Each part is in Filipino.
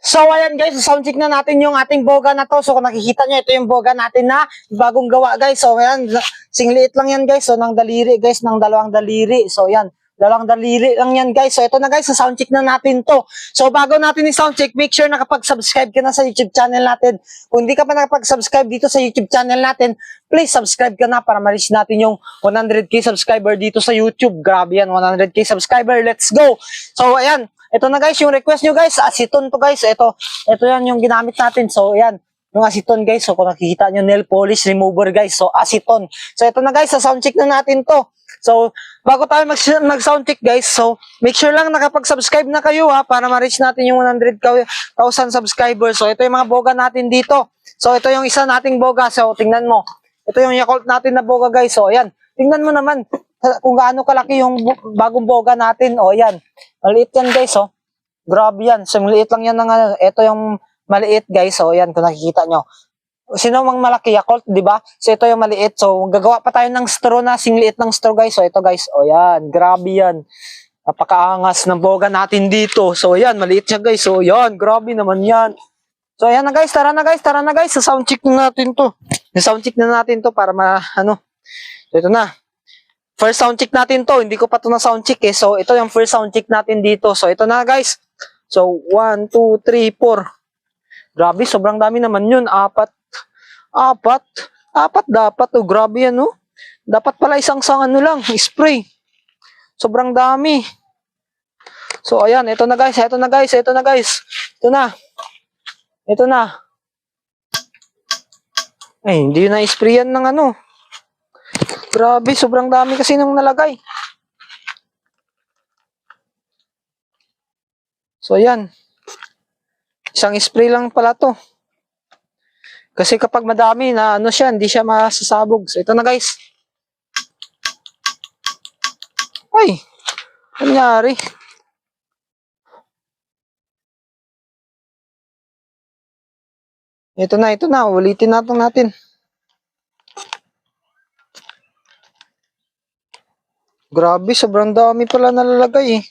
So ayan guys, sound check na natin yung ating boga na to. So kung nakikita nyo, ito yung boga natin na bagong gawa guys. So ayan, singliit lang yan guys. So ng daliri guys, ng dalawang daliri. So yan, dalawang daliri lang yan guys. So ito na guys, sound check na natin to. So bago natin i-sound check, make sure nakapag-subscribe ka na sa YouTube channel natin. Kung hindi ka pa nakapag-subscribe dito sa YouTube channel natin, please subscribe ka na para ma-reach natin yung 100k subscriber dito sa YouTube. Grabe yan, 100k subscriber. Let's go! So ayan, ito na guys, yung request nyo guys, aceton to guys. Ito, ito yan yung ginamit natin. So ayan, yung aceton guys. So kung nakikita nyo, nail polish remover guys. So aceton. So ito na guys, sa sound check na natin to. So, bago tayo mag, mag sound check guys, so make sure lang nakapag-subscribe na kayo ha para ma-reach natin yung 100,000 subscribers. So ito yung mga boga natin dito. So ito yung isa nating boga. So tingnan mo. Ito yung Yakult natin na boga guys. So ayan, tingnan mo naman kung gaano kalaki yung bagong boga natin. O ayan, maliit yan guys oh. Grabe yan. So maliit lang yan ng ano. Ito yung maliit guys. So ayan, kung nakikita nyo. Sino mang malaki Yakult, di ba? So ito yung maliit. So gagawa pa tayo ng straw na singliit ng straw guys. So ito guys, o yan, grabe yan. Napakaangas ng boga natin dito. So yan, maliit siya guys. So yan, grabe naman yan. So ayan na guys, tara na guys, tara na guys. Sa sound check na natin to. Sa sound check na natin to para ma, ano. So ito na. First sound check natin to. Hindi ko pa to na sound check eh. So ito yung first sound check natin dito. So ito na guys. So 1, 2, 3, 4. Grabe, sobrang dami naman yun. Apat. Apat. Apat dapat. Oh, grabe yan, oh. Dapat pala isang sang ano lang, spray. Sobrang dami. So, ayan. Ito na, guys. Ito na, guys. Ito na, guys. Ito na. Ito na. Ay, hindi na spray yan ng ano. Grabe, sobrang dami kasi nung nalagay. So, ayan. Isang spray lang pala to. Kasi kapag madami na ano siya, hindi siya masasabog. So ito na guys. Ay, nangyari? Ito na, ito na. Ulitin natin natin. Grabe, sobrang dami pala nalalagay eh.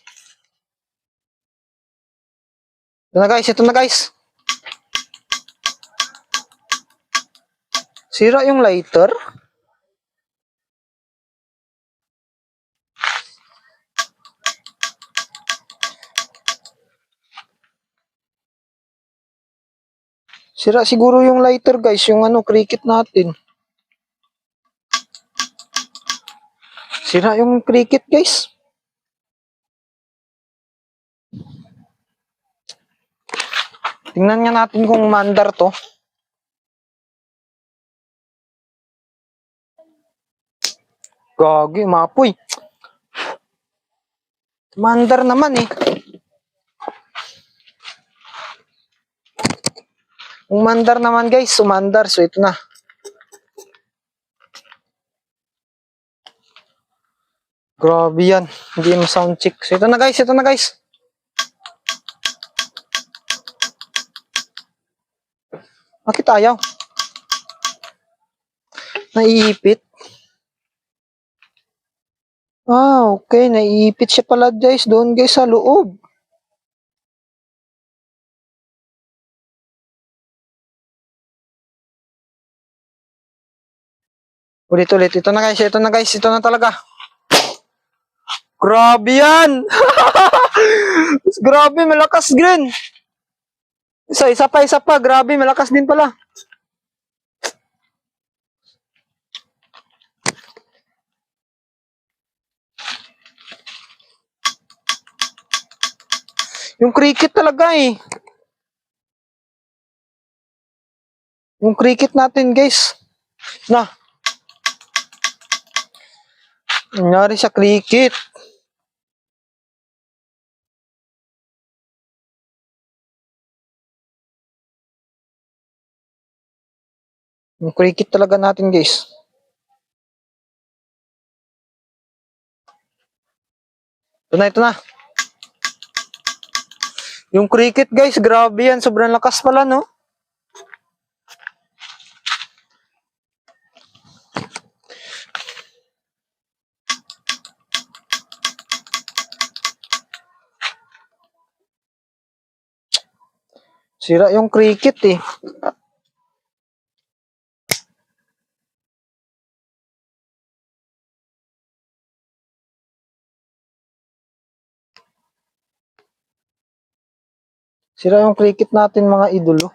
Ito na guys, ito na guys. Sira yung lighter? Sira siguro yung lighter guys, yung ano, cricket natin. Sira yung cricket guys. Tingnan nga natin kung mandar to. Gagi, mapoy. Mandar naman eh. Umandar naman guys, umandar. So ito na. Grabe yan. Hindi mo sound check. So ito na guys, ito na guys. Bakit ayaw? Naiipit. Ah, okay. Naiipit siya pala guys. Doon guys sa loob. Ulit ulit. Ito na guys. Ito na guys. Ito na talaga. Grabe yan! Grabe, malakas green. Isa, isa pa, isa pa. Grabe, malakas din pala. Yung cricket talaga eh. Yung cricket natin guys. Na. Nangyari sa cricket. Yung cricket talaga natin guys. Ito na, ito na. Yung cricket guys, grabe yan. Sobrang lakas pala, no? Sira yung cricket eh. Sira yung cricket natin mga idolo.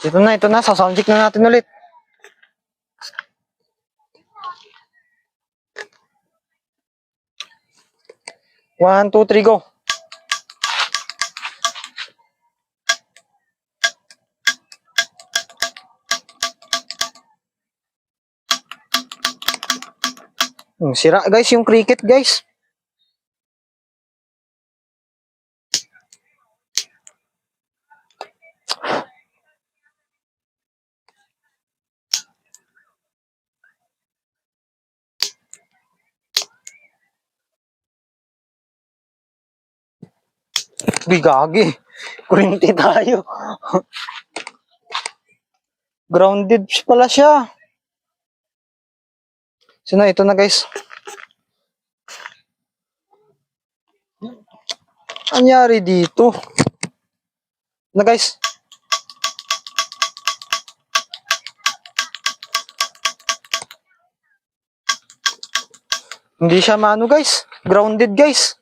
Ito na, ito na. Sa sound check na natin ulit. One, two, three, go. Sira guys yung cricket guys. Uy, gagi. Kurinti tayo. Grounded pala siya. So na, ito na guys. Anyari dito? Na guys. Hindi siya maano guys. Grounded guys.